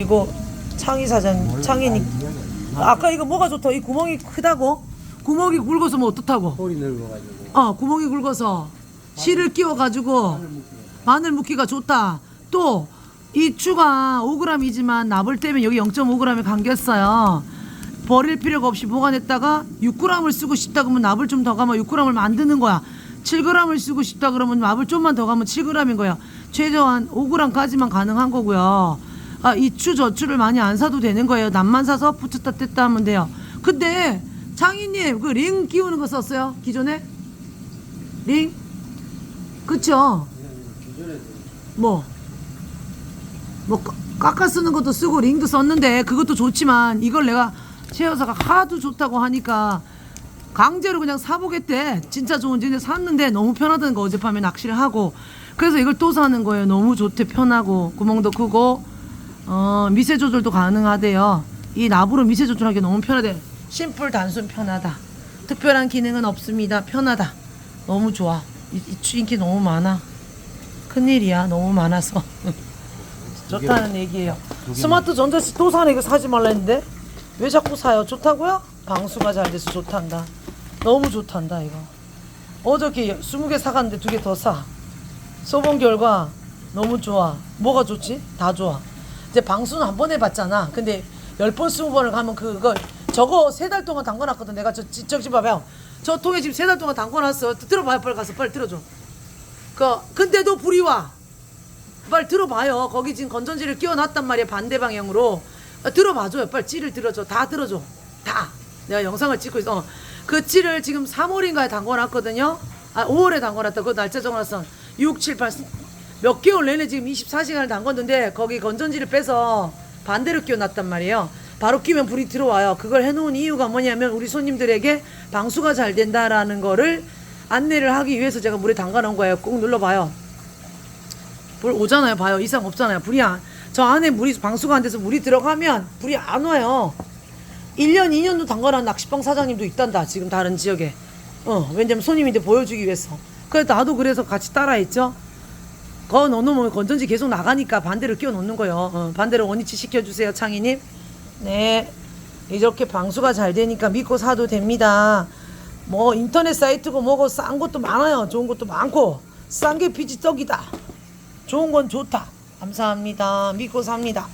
이거 창희 사장 창희님. 아까 이거 뭐가 좋다 이 구멍이 크다고? 구멍이 굵어서 뭐 어떻다고? 홀이 넓어가지고. 어 구멍이 굵어서. 실을 끼워 가지고 마늘 묵기가 좋다. 또 이 추가 5g이지만 나불 때문에 여기 0.5g이 감겼어요. 버릴 필요가 없이 보관했다가 6g을 쓰고 싶다 그러면 납을 좀더 가면 6g을 만드는 거야. 7g을 쓰고 싶다 그러면 납을 좀만 더 가면 7g인 거야. 최소한 5g까지만 가능한 거고요 아, 이추 저추를 많이 안 사도 되는 거예요. 납만 사서 붙였다 뗐다 하면 돼요. 근데 장희님 그 링 끼우는 거 썼어요? 기존에? 링? 그쵸? 뭐? 뭐 깎- 깎아 쓰는 것도 쓰고 링도 썼는데 그것도 좋지만 이걸 내가 최 여사가 하도 좋다고 하니까 강제로 그냥 사보겠대. 진짜 좋은지. 근데 샀는데 너무 편하다는 거 어젯밤에 낚시를 하고. 그래서 이걸 또 사는 거예요. 너무 좋대 편하고. 구멍도 크고 어 미세 조절도 가능하대요. 이 나부로 미세 조절하기 너무 편하대. 심플 단순 편하다. 특별한 기능은 없습니다. 편하다. 너무 좋아. 이, 이 추- 인기 너무 많아. 큰일이야. 너무 많아서. 좋다는 얘기예요. 스마트 전자식 또 사네. 이거 사지 말라 했는데. 왜 자꾸 사요? 좋다고요? 방수가 잘 돼서 좋단다. 너무 좋단다 이거. 어저께 20개 사갔는데 두 개 더 사. 써본 결과 너무 좋아. 뭐가 좋지? 다 좋아 이제 방수는 한 번 해봤잖아 근데 10번 20번을 가면 그거 저거 세 달 동안 담궈놨거든 내가 저 저기 봐봐요 저 통에 지금 세 달 동안 담궈놨어 들어봐요 빨리 가서 빨리 들어줘 그 근데도 불이 와 빨리 들어봐요. 거기 지금 건전지를 끼워놨단 말이야 반대 방향으로 아, 들어봐줘요. 빨리 찌를 들어줘. 다 들어줘. 다. 내가 영상을 찍고 있어. 어. 그 찌를 지금 3월인가에 담궈놨거든요. 아 5월에 담궈놨다. 그 날짜 정해놨어. 6, 7, 8. 몇 개월 내내 지금 24시간을 담궜는데 거기 건전지를 빼서 반대로 끼워놨단 말이에요. 바로 끼면 불이 들어와요. 그걸 해놓은 이유가 뭐냐면 우리 손님들에게 방수가 잘 된다라는 거를 안내를 하기 위해서 제가 물에 담가놓은 거예요. 꼭 눌러봐요. 불 오잖아요. 봐요. 이상 없잖아요. 불이 안, 저 안에 물이 방수가 안 돼서 물이 들어가면 불이 안 와요. 1년, 2년도 담가놓은 낚시방 사장님도 있단다. 지금 다른 지역에. 어, 왜냐면 손님인데 보여주기 위해서. 그래서 나도 그래서 같이 따라했죠. 거 넣어놓으면 건전지 계속 나가니까 반대로 끼워 놓는 거예요. 어, 반대로 원위치 시켜주세요, 창희님. 네. 이렇게 방수가 잘 되니까 믿고 사도 됩니다. 뭐 인터넷 사이트고 뭐고 싼 것도 많아요. 좋은 것도 많고 싼 게 비지떡이다. 좋은 건 좋다. 감사합니다. 믿고 삽니다.